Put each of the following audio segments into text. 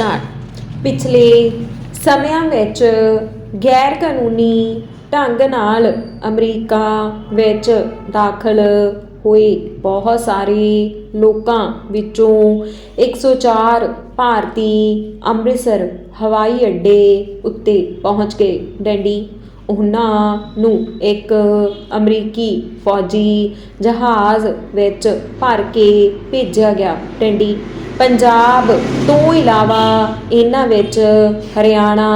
Start ਪਿਛਲੇ ਸਮਿਆਂ ਵਿੱਚ ਗੈਰ ਕਾਨੂੰਨੀ ਢੰਗ ਨਾਲ ਅਮਰੀਕਾ ਵਿੱਚ ਦਾਖਲ ਹੋਏ ਬਹੁਤ ਸਾਰੇ ਲੋਕਾਂ ਵਿੱਚੋਂ 104 ਭਾਰਤੀ ਅੰਮ੍ਰਿਤਸਰ ਹਵਾਈ ਅੱਡੇ ਉੱਤੇ ਪਹੁੰਚ ਗਏ। ਡੈਂਡੀ, ਉਹਨਾਂ ਨੂੰ ਇੱਕ ਅਮਰੀਕੀ ਫੌਜੀ ਜਹਾਜ਼ ਵਿੱਚ ਭਰ ਕੇ ਭੇਜਿਆ ਗਿਆ। ਡੈਂਡੀ ਪੰਜਾਬ ਤੋਂ ਇਲਾਵਾ ਇਹਨਾਂ ਵਿੱਚ ਹਰਿਆਣਾ,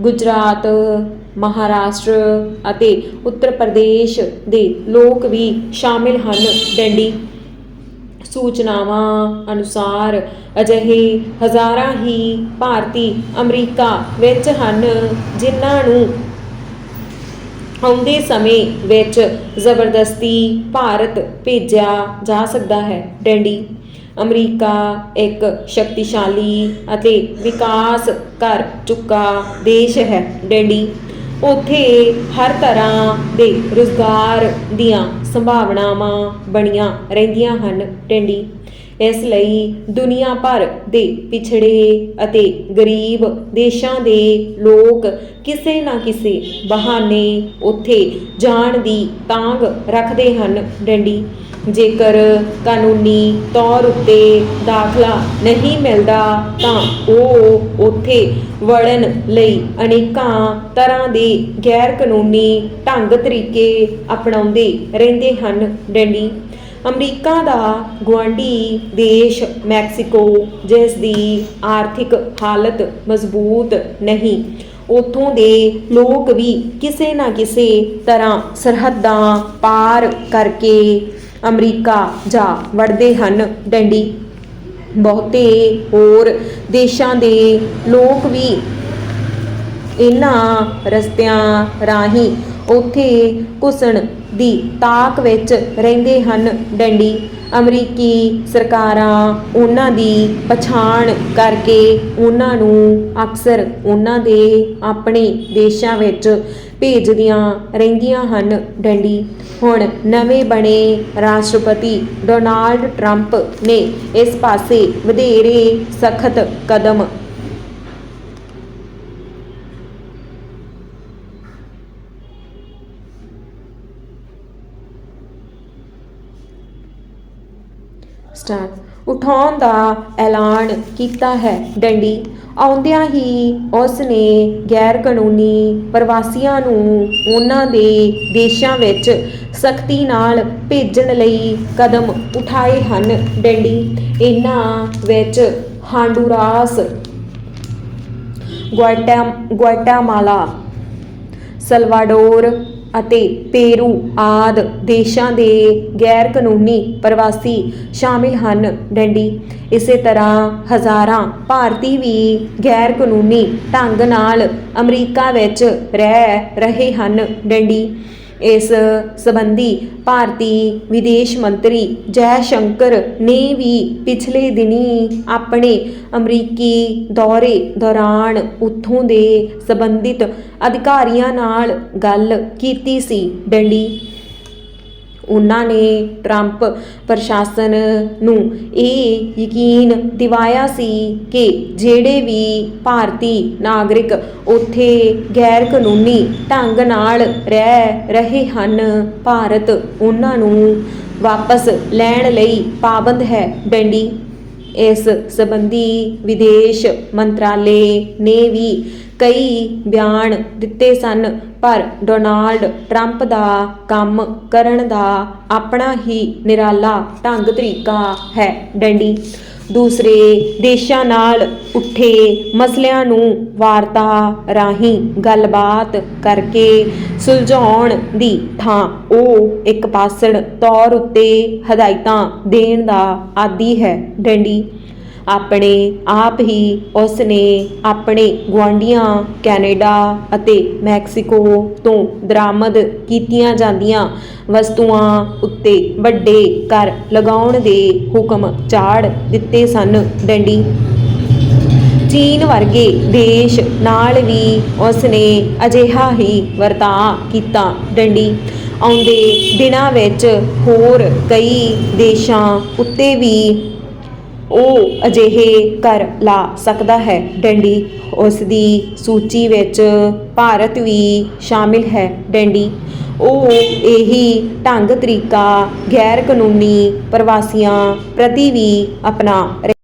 ਗੁਜਰਾਤ, ਮਹਾਰਾਸ਼ਟਰ ਅਤੇ ਉੱਤਰ ਪ੍ਰਦੇਸ਼ ਦੇ ਲੋਕ ਵੀ ਸ਼ਾਮਿਲ ਹਨ। ਡੈਂਡੀ ਸੂਚਨਾਵਾਂ ਅਨੁਸਾਰ ਅਜਿਹੇ ਹਜ਼ਾਰਾਂ ਹੀ ਭਾਰਤੀ ਅਮਰੀਕਾ ਵਿੱਚ ਹਨ, ਜਿਨ੍ਹਾਂ ਨੂੰ ਆਉਂਦੇ ਸਮੇਂ ਵਿੱਚ ਜ਼ਬਰਦਸਤੀ ਭਾਰਤ ਭੇਜਿਆ ਜਾ ਸਕਦਾ ਹੈ। ਡੈਂਡੀ ਅਮਰੀਕਾ ਇੱਕ ਸ਼ਕਤੀਸ਼ਾਲੀ ਅਤੇ ਵਿਕਾਸ ਕਰ ਚੁੱਕਾ ਦੇਸ਼ ਹੈ ਡੈਂਡੀ। ਉੱਥੇ ਹਰ ਤਰ੍ਹਾਂ ਦੇ ਰੁਜ਼ਗਾਰ ਦੀਆਂ ਸੰਭਾਵਨਾਵਾਂ ਬਣੀਆਂ ਰਹਿੰਦੀਆਂ ਹਨ ਡੈਂਡੀ। ਇਸ ਲਈ ਦੁਨੀਆ ਭਰ ਦੇ ਪਿਛੜੇ ਅਤੇ ਗਰੀਬ ਦੇਸ਼ਾਂ ਦੇ ਲੋਕ ਕਿਸੇ ਨਾ ਕਿਸੇ ਬਹਾਨੇ ਉੱਥੇ ਜਾਣ ਦੀ ਤਾਂਗ ਰੱਖਦੇ ਹਨ ਡੰਡੀ। ਜੇਕਰ ਕਾਨੂੰਨੀ ਤੌਰ ਉੱਤੇ ਦਾਖਲਾ ਨਹੀਂ ਮਿਲਦਾ ਤਾਂ ਉਹ ਉੱਥੇ ਵੜਨ ਲਈ ਅਨੇਕਾਂ ਤਰ੍ਹਾਂ ਦੇ ਗੈਰ ਕਾਨੂੰਨੀ ਢੰਗ ਤਰੀਕੇ ਅਪਣਾਉਂਦੇ ਰਹਿੰਦੇ ਹਨ ਡੰਡੀ ਅਮਰੀਕਾ ਦਾ ਗੁਆਂਢੀ ਦੇਸ਼ ਮੈਕਸੀਕੋ, ਜਿਸ ਦੀ ਆਰਥਿਕ ਹਾਲਤ ਮਜ਼ਬੂਤ ਨਹੀਂ, ਉਥੋਂ ਦੇ ਲੋਕ ਵੀ ਕਿਸੇ ਨਾ ਕਿਸੇ ਤਰ੍ਹਾਂ ਸਰਹੱਦਾਂ ਪਾਰ ਕਰਕੇ ਅਮਰੀਕਾ ਜਾ ਵੜਦੇ ਹਨ। ਡੰਡੀ, ਬਹੁਤੇ ਹੋਰ ਦੇਸ਼ਾਂ ਦੇ ਲੋਕ ਵੀ ਇਹਨਾਂ ਰਸਤਿਆਂ ਰਾਹੀਂ ਉੱਥੇ ਘੁਸਣ ਦੀ ਤਾਕ ਵਿੱਚ ਰਹਿੰਦੇ ਹਨ। ਡੰਡੀ, ਅਮਰੀਕੀ ਸਰਕਾਰਾਂ ਉਹਨਾਂ ਦੀ ਪਛਾਣ ਕਰਕੇ ਉਹਨਾਂ ਨੂੰ ਅਕਸਰ ਉਹਨਾਂ ਦੇ ਆਪਣੇ ਦੇਸ਼ਾਂ ਵਿੱਚ ਭੇਜਦੀਆਂ ਰਹਿੰਦੀਆਂ ਹਨ। ਡੰਡੀ, ਹੁਣ ਨਵੇਂ ਬਣੇ ਰਾਸ਼ਟਰਪਤੀ ਡੋਨਾਲਡ ਟਰੰਪ ਨੇ ਇਸ ਪਾਸੇ ਵਧੇਰੇ ਸਖਤ ਕਦਮ ਸਟਾਰ ਉਠਾਉਣ ਦਾ ਐਲਾਨ ਕੀਤਾ ਹੈ ਡੰਡੀ। ਆਉਂਦਿਆਂ ਹੀ ਉਸ ਨੇ ਗੈਰ ਕਾਨੂੰਨੀ ਪ੍ਰਵਾਸੀਆਂ ਨੂੰ ਉਹਨਾਂ ਦੇ ਦੇਸ਼ਾਂ ਵਿੱਚ ਸਖਤੀ ਨਾਲ ਭੇਜਣ ਲਈ ਕਦਮ ਉਠਾਏ ਹਨ। ਡੰਡੀ ਇਹਨਾਂ ਵਿੱਚ ਹਾਂਡੂਰਾਸ ਗੁਆਟਾ ਗੁਆਟਾਮਾਲਾ ਸਲਵਾਡੋਰ ਅਤੇ ਪੇਰੂ ਆਦ ਦੇਸ਼ਾਂ ਦੇ ਗੈਰ ਕਾਨੂੰਨੀ ਪ੍ਰਵਾਸੀ ਸ਼ਾਮਿਲ ਹਨ। ਡੰਡੀ, ਇਸੇ ਤਰ੍ਹਾਂ ਹਜ਼ਾਰਾਂ ਭਾਰਤੀ ਵੀ ਗੈਰ ਕਾਨੂੰਨੀ ਢੰਗ ਨਾਲ ਅਮਰੀਕਾ ਵਿੱਚ ਰਹਿ ਰਹੇ ਹਨ। ਡੰਡੀ ਇਸ ਸੰਬੰਧੀ ਭਾਰਤੀ ਵਿਦੇਸ਼ ਮੰਤਰੀ ਜੈ ਸ਼ੰਕਰ ਨੇ ਵੀ ਪਿਛਲੇ ਦਿਨੀ ਆਪਣੇ ਅਮਰੀਕੀ ਦੌਰੇ ਦੌਰਾਨ ਉੱਥੋਂ ਦੇ ਸੰਬੰਧਿਤ ਅਧਿਕਾਰੀਆਂ ਨਾਲ ਗੱਲ ਕੀਤੀ ਸੀ ਡੰਡੀ ਉਹਨਾਂ ਨੇ ਟਰੰਪ ਪ੍ਰਸ਼ਾਸਨ ਨੂੰ ਇਹ ਯਕੀਨ ਦਿਵਾਇਆ ਸੀ ਕਿ ਜਿਹੜੇ ਵੀ ਭਾਰਤੀ ਨਾਗਰਿਕ ਉੱਥੇ ਗੈਰ ਕਾਨੂੰਨੀ ਢੰਗ ਨਾਲ ਰਹਿ ਰਹੇ ਹਨ, ਭਾਰਤ ਉਹਨਾਂ ਨੂੰ ਵਾਪਸ ਲੈਣ ਲਈ ਪਾਬੰਦ ਹੈ। ਡੰਡੀ ਇਸ ਸੰਬੰਧੀ ਵਿਦੇਸ਼ ਮੰਤਰਾਲੇ ਨੇ ਵੀ ਕਈ ਬਿਆਨ ਦਿੱਤੇ ਸਨ, ਪਰ ਡੋਨਾਲਡ ਟਰੰਪ ਦਾ ਕੰਮ ਕਰਨ ਦਾ ਆਪਣਾ ਹੀ ਨਿਰਾਲਾ ਢੰਗ ਤਰੀਕਾ ਹੈ ਡੰਡੀ। ਦੂਸਰੇ ਦੇਸ਼ਾਂ ਨਾਲ ਉੱਠੇ ਮਸਲਿਆਂ ਨੂੰ ਵਾਰਤਾ ਰਾਹੀਂ ਗੱਲਬਾਤ ਕਰਕੇ ਸੁਲਝਾਉਣ ਦੀ ਥਾਂ ਉਹ ਇੱਕ ਪਾਸੜ ਤੌਰ ਉੱਤੇ ਹਦਾਇਤਾਂ ਦੇਣ ਦਾ ਆਦੀ ਹੈ। ਡੰਡੀ ਆਪਣੇ ਆਪ ਹੀ ਉਸ ਨੇ ਆਪਣੇ ਗੁਆਂਢੀਆਂ, ਕੈਨੇਡਾ ਅਤੇ ਮੈਕਸੀਕੋ ਤੋਂ ਦਰਾਮਦ ਕੀਤੀਆਂ ਜਾਂਦੀਆਂ ਵਸਤੂਆਂ ਉੱਤੇ ਵੱਡੇ ਕਰ ਲਗਾਉਣ ਦੇ ਹੁਕਮ ਝਾੜ ਦਿੱਤੇ ਸਨ। ਡੰਡੀ। ਚੀਨ ਵਰਗੇ ਦੇਸ਼ ਨਾਲ ਵੀ ਉਸ ਨੇ ਅਜਿਹਾ ਹੀ ਵਰਤਾਅ ਕੀਤਾ। ਡੰਡੀ। ਆਉਂਦੇ ਦਿਨਾਂ ਵਿੱਚ ਹੋਰ ਕਈ ਦੇਸ਼ਾਂ ਉੱਤੇ ਵੀ ਉਹ ਅਜਿਹੇ ਕਰ ਲਾ ਸਕਦਾ ਹੈ। ਡੈਂਡੀ ਉਸ ਦੀ ਸੂਚੀ ਵਿੱਚ ਭਾਰਤ ਵੀ ਸ਼ਾਮਿਲ ਹੈ। ਡੈਂਡੀ, ਉਹ ਇਹੀ ਢੰਗ ਤਰੀਕਾ ਗੈਰ ਕਾਨੂੰਨੀ ਪ੍ਰਵਾਸੀਆਂ ਪ੍ਰਤੀ ਵੀ ਅਪਣਾ ਰਹੇ